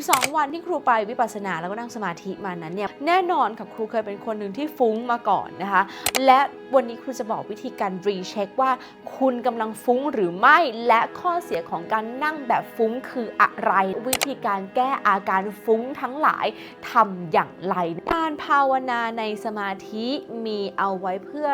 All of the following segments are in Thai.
12 วันที่ครูไปวิปัสสนาแล้วก็นั่งสมาธิมานั้นเนี่ยแน่นอนค่ะครูเคยเป็นคนหนึ่งที่ฟุ้งมาก่อนนะคะ และวันนี้ครูจะบอกวิธีการรีเช็คว่าคุณกำลังฟุ้งหรือไม่ และข้อเสียของการนั่งแบบฟุ้งคืออะไร วิธีการแก้อาการฟุ้งทั้งหลายทำอย่างไร การภาวนาในสมาธิมีเอาไว้เพื่อ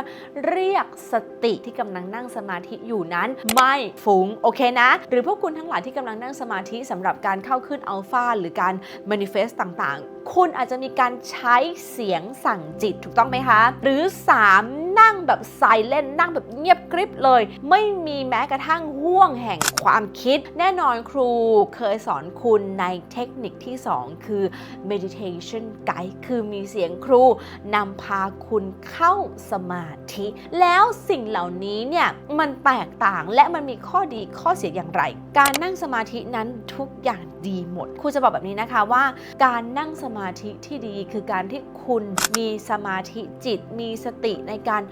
เรียกสติที่กำลังนั่งสมาธิอยู่นั้น ไม่ฟุ้งโอเคนะ หรือพวกคุณทั้งหลายที่กำลังนั่งสมาธิสำหรับการเข้าขึ้นอัลฟาหรือการ manifest ต่างๆ คุณอาจจะมีการใช้เสียงสั่งจิตถูกต้องไหมคะ หรือ 3 นั่งแบบไซเลนนั่งแบบเงียบกริบเลย ไม่มีแม้กระทั่ง ห่วงแห่งความคิด แน่นอนครูเคยสอนคุณในเทคนิคที่ 2 คือ meditation guide คือมีเสียงครูนำพาคุณเข้าสมาธิ แล้วสิ่งเหล่านี้เนี่ยมันแตกต่างและมันมีข้อดีข้อเสียอย่างไร การนั่งสมาธินั้นทุกอย่างดีหมด ครูจะบอกแบบนี้นะคะว่า การนั่งสมาธิที่ดีคือการที่คุณมีสมาธิจิตมีสติในการ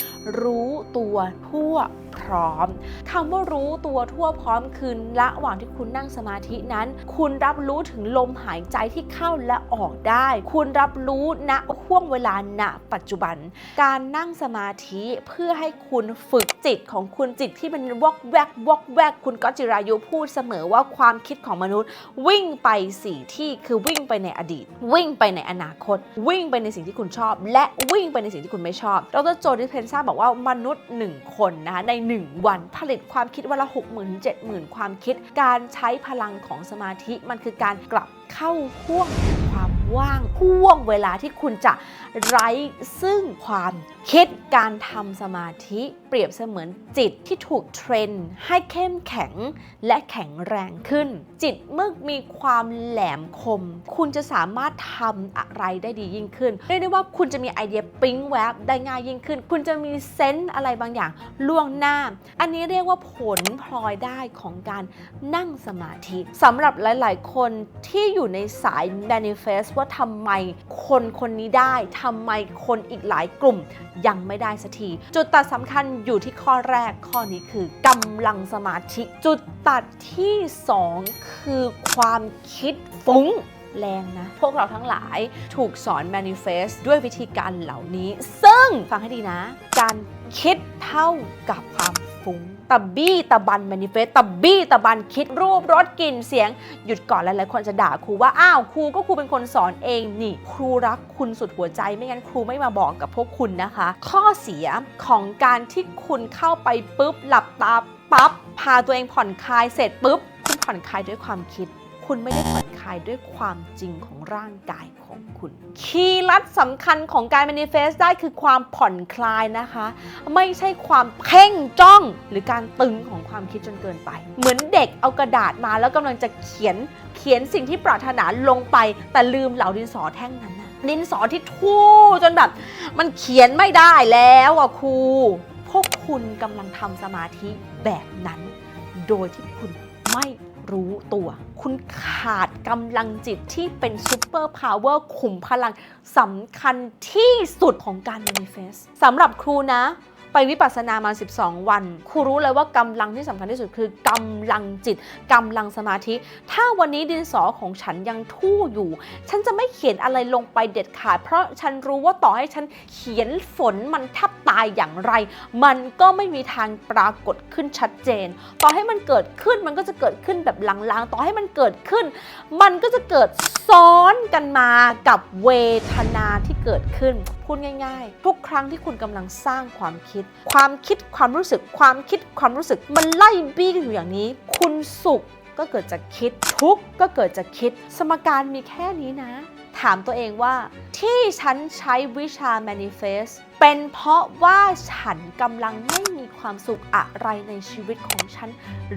รู้ตัวทั่ว พร้อมคำว่ารู้ตัวทั่วพร้อมคือระหว่างที่คุณนั่งสมาธินั้น คุณรับรู้ถึงลมหายใจที่เข้าและออกได้ คุณรับรู้ณห่วงเวลาณปัจจุบัน การนั่งสมาธิเพื่อให้คุณฝึกจิตของคุณจิตที่มันวอกแวกวอกแวก คุณก็จิรายุพูดเสมอว่าความคิดของมนุษย์ วิ่งไปสี่ที่คือวิ่งไปในอดีต วิ่งไปในอนาคต วิ่งไปในสิ่งที่คุณชอบ และวิ่งไปในสิ่งที่คุณไม่ชอบดรโจดิเพนซ่าบอกว่ามนุษย์ 1 คนนะคะใน1 วัน ผลิตความคิดวันละ 6 0 0 0 0 7 0,000 ความคิด การใช้พลังของสมาธิมันคือการกลับเข้าห่วง ว่างห่วงเวลาที่คุณจะไร้ซึ่งความคิดการทำสมาธิ เปรียบเสมือนจิตที่ถูกเทรนให้เข้มแข็งและแข็งแรงขึ้น จิตเมื่อมีความแหลมคม คุณจะสามารถทำอะไรได้ดียิ่งขึ้นเรียกได้ว่าคุณจะมีไอเดียปิ๊งแวบได้ง่ายยิ่งขึ้น คุณจะมีเซนส์อะไรบางอย่างล่วงหน้า อันนี้เรียกว่าผลพลอยได้ของการนั่งสมาธิสำหรับหลาย ๆ คนที่อยู่ในสาย manifest ว่าทำไมคนคนนี้ได้ทำไมคนอีกหลายกลุ่มยังไม่ได้สักที จุดตัดสำคัญอยู่ที่ข้อแรกข้อนี้คือกำลังสมาธิ จุดตัดที่ 2 คือความคิดฟุ้งแรงนะ พวกเราทั้งหลายถูกสอน manifest ด้วยวิธีการเหล่านี้ ซึ่งฟังให้ดีนะ การคิดเท่ากับความฟุ้ง ตะบี้ตะบัน manifest ตะบี้ตะบันคิดรูปรสกลิ่นเสียง หยุดก่อนหลายๆคนจะด่าครูว่า อ้าวครูก็ครูเป็นคนสอนเองนี่ ครูรักคุณสุดหัวใจไม่งั้นครูไม่มาบอกกับพวกคุณนะคะ ข้อเสียของการที่คุณเข้าไปปุ๊บหลับตาปั๊บพาตัวเองผ่อนคลายเสร็จปุ๊บคุณผ่อนคลายด้วยความคิด คุณไม่ได้ผ่อนคลายด้วยความจริงของร่างกายของคุณ คีย์ลัดสำคัญของการ manifest ได้คือความผ่อนคลายนะคะ ไม่ใช่ความเพ่งจ้องหรือการตึงของความคิดจนเกินไป เหมือนเด็กเอากระดาษมาแล้วกำลังจะเขียนเขียนสิ่งที่ปรารถนาลงไป แต่ลืมเหล่าดินสอแท่งนั้นนะดินสอที่ทู่จนแบบ มันเขียนไม่ได้แล้วอะครูพวกคุณกำลังทำสมาธิแบบนั้น โดยที่คุณไม่ รู้ตัว คุณขาดกำลังจิตที่เป็นซูเปอร์พาวเวอร์ขุมพลังสำคัญที่สุดของการมีเฟสสำหรับครูนะ ไปวิปัสสนามา 12 วันครูรู้เลยว่ากำลังที่สำคัญที่สุดคือกำลังจิตกำลังสมาธิ ถ้าวันนี้ดินสอของฉันยังทู่อยู่ ฉันจะไม่เขียนอะไรลงไปเด็ดขาด เพราะฉันรู้ว่าต่อให้ฉันเขียนฝนมันแทบตายอย่างไร มันก็ไม่มีทางปรากฏขึ้นชัดเจน ต่อให้มันเกิดขึ้นมันก็จะเกิดขึ้นแบบลางๆ ต่อให้มันเกิดขึ้น มันก็จะเกิด ซ้อนกันมากับเวทนาที่เกิดขึ้น พูดง่าย ๆ ทุกครั้งที่คุณกำลังสร้างความคิด ความคิดความรู้สึก ความคิดความรู้สึก มันไล่บี้กันอยู่อย่างนี้ คุณสุขก็เกิดจากคิดทุกข์ก็เกิดจากคิด สมการมีแค่นี้นะ ถามตัวเองว่า ที่ฉันใช้วิชา manifest เป็นเพราะว่าฉันกำลังไม่มีความสุขอะไรในชีวิตของฉัน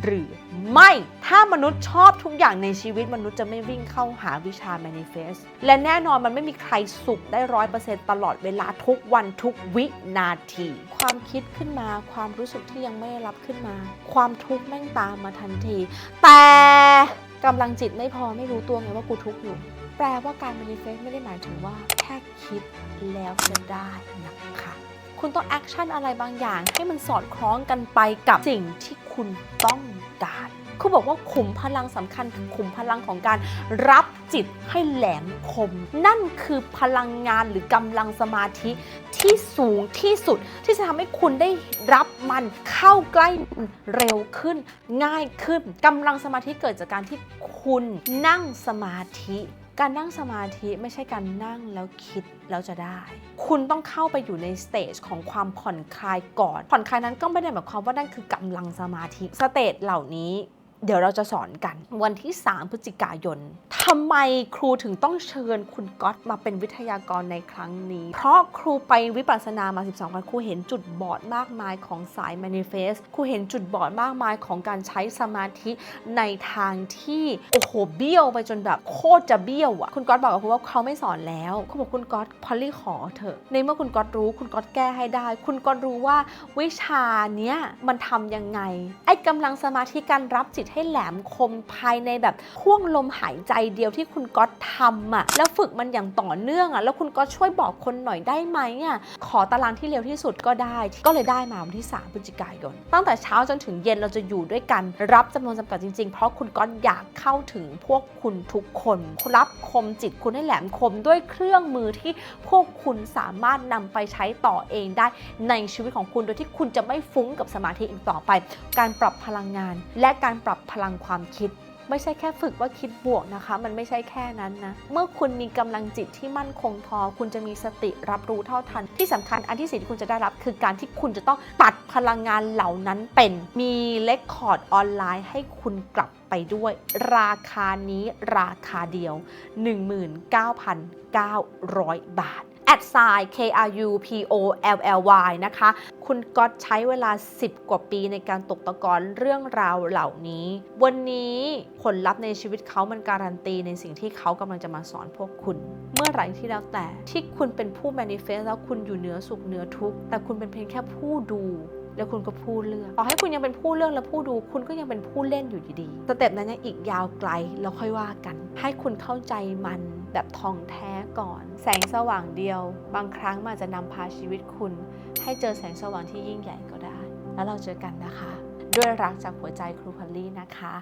หรือไม่ ถ้ามนุษย์ชอบทุกอย่างในชีวิตมนุษย์จะไม่วิ่งเข้าหาวิชา manifest และแน่นอนมันไม่มีใครสุขได้ร้อยเปอร์เซ็นต์ตลอดเวลาทุกวันทุกวินาที ความคิดขึ้นมาความรู้สึกที่ยังไม่ได้รับขึ้นมา ความทุกข์แม่งตามมาทันที แต่กำลังจิตไม่พอไม่รู้ตัวไงว่ากูทุกข์อยู่ แปลว่าการ manifest ไม่ได้หมายถึงว่าแค่คิดแล้วจะได้นะคะ คุณต้องแอคชั่นอะไรบางอย่างให้มันสอดคล้องกันไปกับสิ่งที่คุณต้องการครูบอกว่าขุมพลังสำคัญคือขุมพลังของการรับจิตให้แหลมคม นั่นคือพลังงานหรือกำลังสมาธิที่สูงที่สุด ที่จะทำให้คุณได้รับมันเข้าใกล้เร็วขึ้น ง่ายขึ้นกำลังสมาธิเกิดจากการที่คุณนั่งสมาธิ การนั่งสมาธิไม่ใช่การนั่งแล้วคิดแล้วจะได้ คุณต้องเข้าไปอยู่ในสเตจของความผ่อนคลายก่อน ผ่อนคลายนั้นก็ไม่ได้หมายความว่านั่นคือกำลังสมาธิ สเตจเหล่านี้ เดี๋ยวเราจะสอนกันวันที่ 3 พฤศจิกายนทำไมครูถึงต้องเชิญคุณก๊อตมาเป็นวิทยากรในครั้งนี้ เพราะครูไปวิปัสสนามา 12 วันครูเห็นจุดบอดมากมายของสาย manifest ครูเห็นจุดบอดมากมายของการใช้สมาธิในทางที่ โอ้โห เบี้ยวไปจนแบบโคตรจะเบี้ยวอะคุณก๊อตบอกกับครูว่าเขาไม่สอนแล้วเขาบอกคุณก๊อตพอลลี่ขอเถอะในเมื่อคุณก๊อตรู้คุณก๊อตแก้ให้ได้ คุณก๊อตรู้ว่าวิชาเนี้ยมันทำยังไงไอ้กำลังสมาธิการรับจิตให้แหลมคมภายในแบบห่วงลมหายใจเดียวที่คุณก๊อตทำอะแล้วฝึกมันอย่างต่อเนื่องอะแล้วคุณก๊อตช่วยบอกคนหน่อยได้ไหมอะขอตารางที่เร็วที่สุดก็ได้ ก็เลยได้มาวันที่ 3พฤศจิกายน ตั้งแต่เช้าจนถึงเย็นเราจะอยู่ด้วยกัน รับจำนวนจำกัดจริงๆ เพราะคุณก๊อตอยากเข้าถึงพวกคุณทุกคนรับคมจิตคุณให้แหลมคมด้วยเครื่องมือที่พวกคุณสามารถนำไปใช้ต่อเองได้ในชีวิตของคุณโดยที่คุณจะไม่ฟุ้งกับสมาธิอีกต่อไป การปรับพลังงาน และการปรับพลังความคิด ไม่ใช่แค่ฝึกว่าคิดบวกนะคะ มันไม่ใช่แค่นั้นนะ เมื่อคุณมีกำลังจิตที่มั่นคงพอ คุณจะมีสติรับรู้เท่าทัน ที่สำคัญอันที่สี่ที่คุณจะได้รับ คือการที่คุณจะต้องตัดพลังงานเหล่านั้นเป็น มีเลคคอร์ดออนไลน์ให้คุณกลับไปด้วย ราคานี้ราคาเดียว 19,900 บาท แอดไซน์ K R U P O L L Y นะคะ คุณก๊อตใช้เวลา 10 กว่าปีในการตกตะกอนเรื่องราวเหล่านี้ วันนี้ผลลัพธ์ในชีวิตเขามันการันตีในสิ่งที่เขากำลังจะมาสอนพวกคุณ เมื่อไหร่ที่แล้วแต่ ที่คุณเป็นผู้ manifest แล้วคุณอยู่เหนือสุขเหนือทุกข์แต่คุณเป็นเพียงแค่ผู้ดูแล้วคุณก็พูดเรื่องต่อให้คุณยังเป็นผู้เรื่องและผู้ดู คุณก็ยังเป็นผู้เล่นอยู่ดีๆ สเต็ปนั้นยังอีกยาวไกล แล้วค่อยว่ากัน ให้คุณเข้าใจมัน แบบทองแท้ก่อน แสงสว่างเดียว บางครั้งมันอาจจะนำพาชีวิตคุณ ให้เจอแสงสว่างที่ยิ่งใหญ่ก็ได้ แล้วเราเจอกันนะคะ ด้วยรักจากหัวใจครูพอลลี่นะคะ